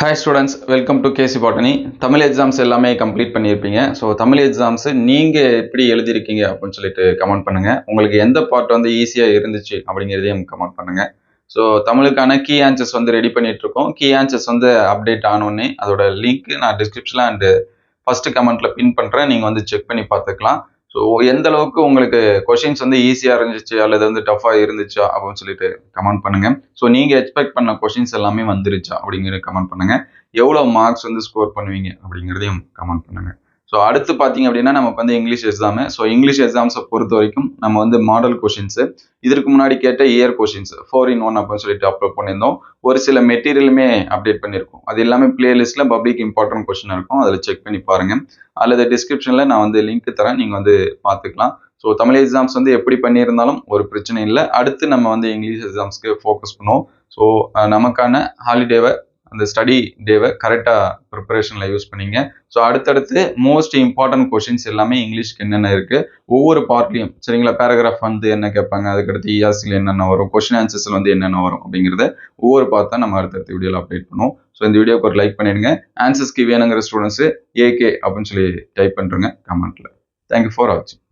Hi students welcome to KC botany Tamil exams எல்லாமே complete பண்ணியிருப்பீங்க. So Tamil exams நீங்கள் எப்படி எழுதியிருக்கீங்க அப்படின்னு சொல்லிட்டு கமெண்ட் பண்ணுங்கள் உங்களுக்கு எந்த பார்ட் வந்து ஈஸியாக இருந்துச்சு அப்படிங்கிறதையும் கமெண்ட் பண்ணுங்கள் ஸோ தமிழுக்கான கீ ஆன்சர்ஸ் வந்து ரெடி பண்ணிகிட்ருக்கோம் கீ ஆன்சர்ஸ் வந்து அப்டேட் ஆனோடனே அதோட லிங்க் நான் டிஸ்கிரிப்ஷனில் அண்டு ஃபஸ்ட்டு கமெண்ட்டில் பின் பண்ணுறேன் நீங்கள் வந்து செக் பண்ணி பார்த்துக்கலாம். ஸோ எந்த அளவுக்கு உங்களுக்கு கொஷின்ஸ் வந்து ஈஸியாக இருந்துச்சு அல்லது வந்து டஃப்பாக இருந்துச்சா அப்படின்னு சொல்லிட்டு கமெண்ட் பண்ணுங்க. ஸோ நீங்கள் எக்ஸ்பெக்ட் பண்ண கொஷின்ஸ் எல்லாமே வந்துருச்சா அப்படிங்கிற கமெண்ட் பண்ணுங்க. எவ்வளோ மார்க்ஸ் வந்து ஸ்கோர் பண்ணுவீங்க அப்படிங்கிறதையும் கமெண்ட் பண்ணுங்க. ஸோ அடுத்து பார்த்தீங்க அப்படின்னா நமக்கு வந்து இங்கிலீஷ் எக்ஸாமு ஸோ இங்கிலீஷ் எக்ஸாம்ஸை பொறுத்த வரைக்கும் நம்ம வந்து மாடல் கொஷின்ஸு இதற்கு முன்னாடி கேட்ட year questions four in one அப்படின்னு சொல்லிட்டு அப்லோட் பண்ணியிருந்தோம். ஒரு சில மெட்டீரியலுமே அப்டேட் பண்ணியிருக்கோம். அது எல்லாமே பிளேலிஸ்ட்ல பப்ளிக் இம்பார்ட்டன்ட் கொஷின் இருக்கும். அதில் செக் பண்ணி பாருங்க. அல்லது டிஸ்கிரிப்ஷனில் நான் வந்து லிங்க் தரேன். நீங்கள் வந்து பார்த்துக்கலாம். ஸோ தமிழ் எக்ஸாம்ஸ் வந்து எப்படி பண்ணியிருந்தாலும் ஒரு பிரச்சனை இல்லை. அடுத்து நம்ம வந்து இங்கிலீஷ் எக்ஸாம்ஸ்க்கு ஃபோக்கஸ் பண்ணுவோம். ஸோ நமக்கான ஹாலிடேவை அந்த ஸ்டடி டேவை கரெக்டாக ப்ரிப்பரேஷனில் யூஸ் பண்ணிங்க. ஸோ அடுத்தடுத்து மோஸ்ட் இம்பார்ட்டன்ட் கொஷின்ஸ் எல்லாமே இங்கிலீஷ்க்கு என்னென்ன இருக்குது ஒவ்வொரு பார்ட்லையும் சரிங்களா? பேராகிராஃப் வந்து என்ன கேட்பாங்க? அதுக்கடுத்து இஆர்சியில் என்னென்ன வரும்? கொஷின் ஆன்சர்ஸில் வந்து என்னென்ன வரும்? அப்படிங்கிறத ஒவ்வொரு பார்த்தா நம்ம அடுத்தடுத்த வீடியோவில் அப்டேட் பண்ணுவோம். ஸோ இந்த வீடியோக்கு ஒரு லைக் பண்ணிடுங்க. ஆன்சர்ஸ்க்கு வேணுங்கிற ஸ்டூடெண்ட்ஸு ஏகே அப்படின்னு சொல்லி டைப் பண்ணுறேங்க கமெண்ட்டில் தேங்க்யூ ஃபார் வாட்சிங்